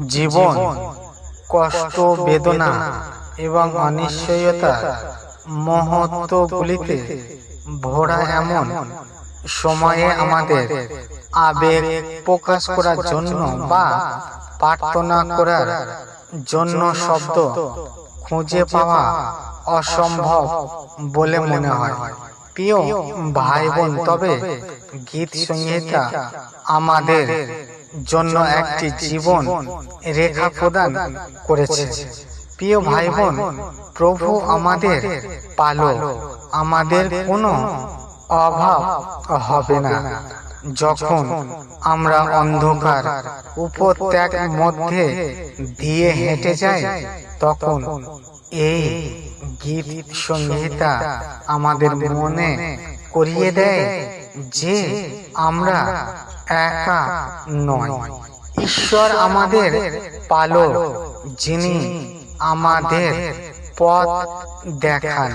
জীবন, কষ্ট, বেদনা এবং অনিশ্চয়তা মুহূর্তগুলিতে ভরা এমন সময়ে আমাদের আবেগ প্রকাশ করার জন্য বা প্রার্থনা করার জন্য শব্দ খুঁজে পাওয়া অসম্ভব বলে মনে হয়। প্রিয় ভাই বোন তবে গীত সংহিতা আমাদের জন্য একটি জীবন রেখা প্রদান করেছে। প্রিয় ভাই বোন প্রভু আমাদের পালক আমাদের কোনো অভাব হবে না। যখন আমরা অন্ধকার উপত্যাগ মধ্যে দিয়ে হেঁটে যাই তখন এই গীত সংহিতা আমাদের মনে করিয়ে দেয় যে আমরা একা নয়। ঈশ্বর আমাদের পালক যিনি আমাদের পথ দেখান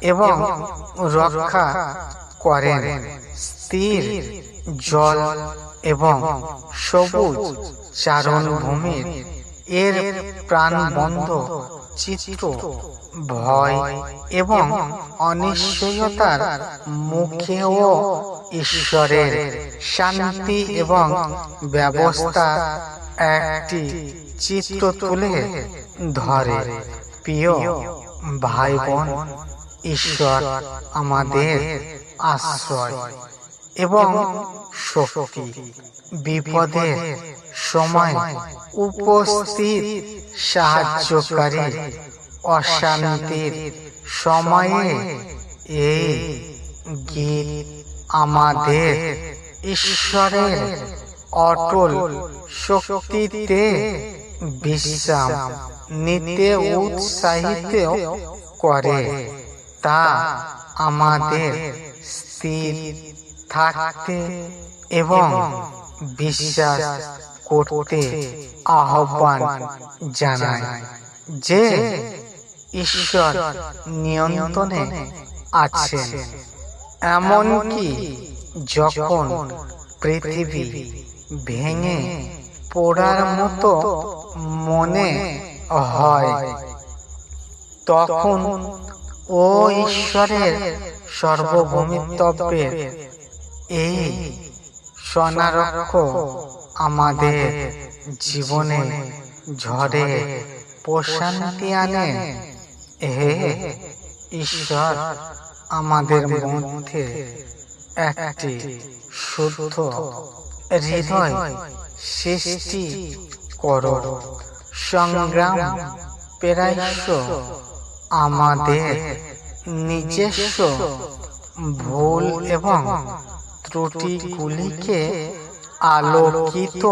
এবং রক্ষা করেন। স্থির জল এবং সবুজ চারণভূমির এর প্রাণবন্ধ চিত্র ভয় এবং অনিশ্চয়তার মুখেও ঈশ্বরের শান্তি এবং ব্যবস্থা একটি চিত্র তুলে ধরে। প্রিয় ভাই বোন ঈশ্বর আমাদের আশ্রয়। এবং শক্তি। বিপদের সময় উপস্থিত সাহায্যকারী অশান্তির সময়ে এই গীত আমাদের ঈশ্বরের অটল শক্তিতে বিশ্রাম নিতে উৎসাহিত করে। তা আমাদের স্থির থাকতে এবং বিশ্বাস করতে আহ্বান জানায় যে ঈশ্বর নিয়ন্ত্রণে আছেন। এমনকি যখন পৃথিবী ভেঙে পড়ার মতো মনে হয়, তখন ও ঈশ্বরের সর্বভূমিতব্যের এই সোনারক্ষ আমাদের জীবনে ঝড়ে প্রশান্তি আনে। হে ঈশ্বর, আমাদের মধ্যে একটি শুদ্ধ হৃদয় সৃষ্টি কর। সংগ্রাম পেরাইশ আমাদের নিজস্ব ভুল এবং ত্রুটিগুলিকে আলোকিত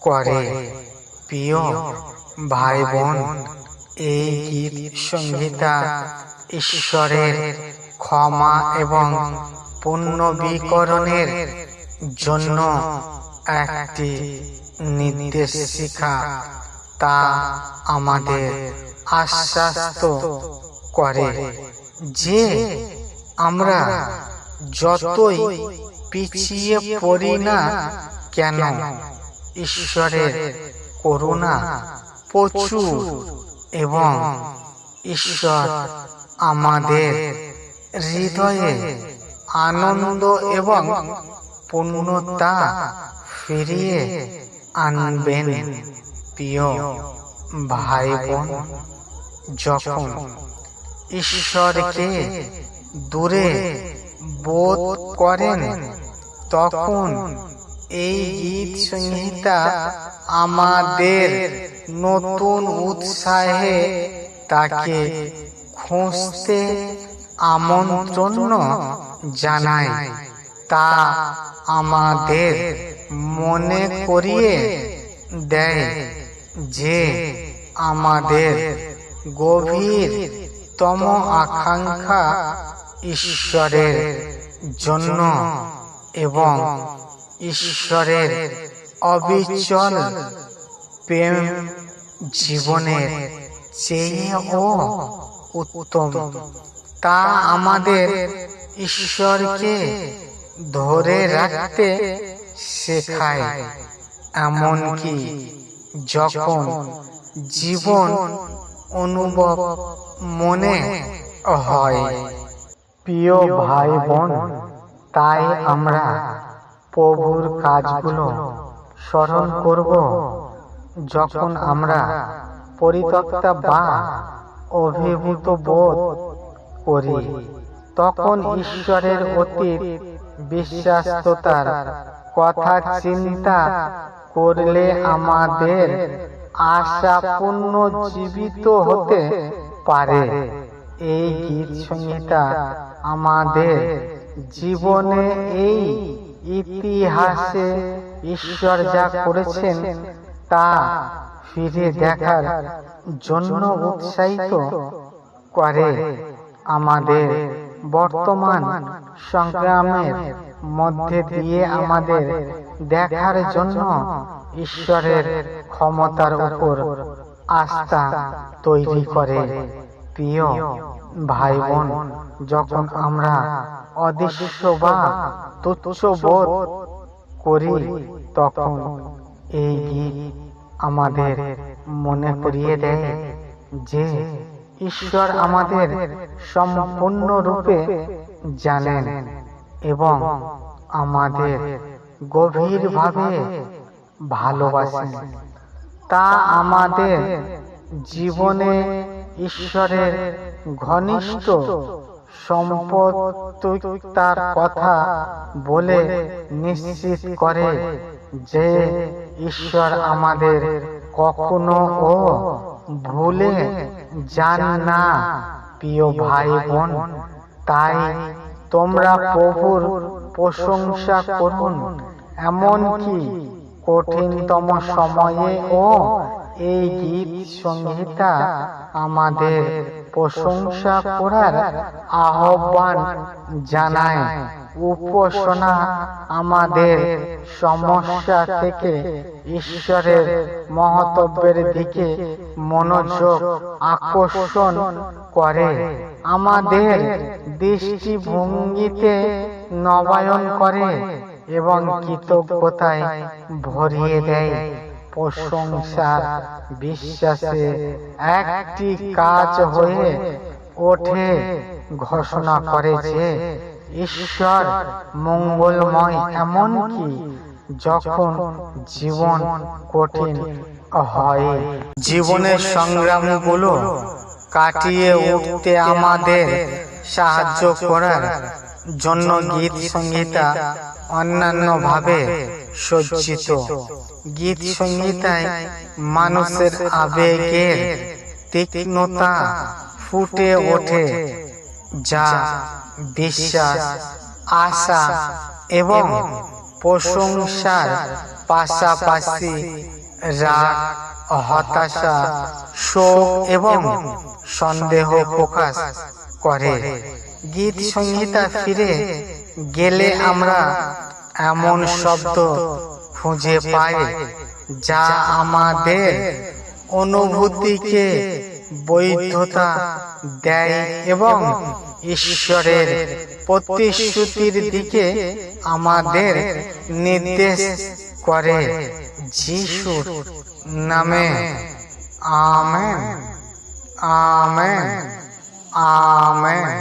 করে। প্রিয় ভাই বোন এই গীত সংহিতা ঈশ্বরের ক্ষমা এবং পুণ্যবিকরণের জন্য একটি নির্দেশিকা তা আমাদের আশ্বাস্ত করে যে আমরা যতই পিছিয়ে পড়ি না কেন ঈশ্বরের করুণা প্রচুর এবং ঈশ্বর আমাদের হৃদয়ে আনন্দ এবং পূর্ণতা ফিরিয়ে আনবেন। প্রিয় ভাই বোন যখন ঈশ্বরকে দূরে বোধ করেন, তখন এই গীত সংহিতা আমাদের নতুন উৎসাহে তাকে খুঁজতে আমন্ত্রণ জানায়। তা আমাদের মনে করিয়ে দেয় যে আমাদের গভীরতম আকাঙ্ক্ষা ঈশ্বরের জন্য এবং ঈশ্বরের অবিচল প্রেম জীবনের চেয়েও উত্তম। তা আমাদের ঈশ্বরকে ধরে রাখতে শেখায়, এমনকি যখন জীবন অনুভব মনে হয়। প্রিয় ভাই বোন তাই আমরা প্রভুর কাজগুলো স্মরণ করব। যখন আমরা পরিত্যক্তা বা অভিভূত বোধ করি, তখন ঈশ্বরের অতীত বিশ্বাস্ততার কথা চিন্তা করলে আমাদের আশা পূর্ণ জীবিত হতে পারে। এই গীত সংহিতা আমাদের জীবনে এই ইতিহাসে ঈশ্বর যা করেছেন তা ফিরে দেখার জন্য উৎসাহিত করে। আমাদের বর্তমান সংগ্রামের মধ্যে দিয়ে আমাদের দেখার জন্য ঈশ্বরের ক্ষমতার উপর আস্থা তৈরি করে। প্রিয় ভাই বোন যখন আমরা অদৃশ্য বা তুচ্ছ বোধ করি, তখন এই গীত আমাদের মনে করিয়ে দেয় যে ঈশ্বর আমাদের সম্পূর্ণরূপে জানেন এবং আমাদের গভীরভাবে ভালোবাসেন। তা আমাদের জীবনে ঈশ্বরের ঘনিষ্ঠ সম্পত্তার কথা বলে নিশ্চিত করে যে ঈশ্বর আমাদের কখনো ও ভুলে যান না, প্রিয় ভাই বোন তাই তোমরা প্রভুর প্রশংসা করুন। এমনকি কঠিনতম সময়ে ও এই গীত সংহিতা আমাদের প্রশংসা করার আহ্বান জানায়। উপাসনা আমাদের সমস্যা থেকে ঈশ্বরের মহতব্যের দিকে মনোযোগ আকর্ষণ করে। আমাদের দৃষ্টিভঙ্গিতে নবায়ন করে এবং কৃতজ্ঞতায় ভরিয়ে দেয়। প্রশংসা বিশ্বাসে একটি কাজ হয়ে ওঠে ঘোষণা করে যে ঈশ্বর মঙ্গলময় এমনকি যখন জীবন কঠিন হয়। জীবনের সংগ্রামগুলো কাটিয়ে উঠতে আমাদের সাহায্য করার জন্য গীত সংহিতা অন্যান্য ভাবে সজ্জিত। গীত সংহিতায় মানুষের আবেগের তীক্ষ্ণতা ফুটে ওঠে, যা বিশ্বাস, আশা এবং প্রশংসার পাশাপাশি রাগ, হতাশা, শোক এবং সন্দেহ প্রকাশ করে। গীত সংহিতা ফিরে গেলে আমরা এমন শব্দ খুঁজে পাই যা আমাদের অনুভূতিকে বৈধতা দেয় এবং ঈশ্বরের প্রতিশ্রুতির দিকে আমাদের নির্দেশ করে যিশুর নামে। আমেন। আমেন। আমেন।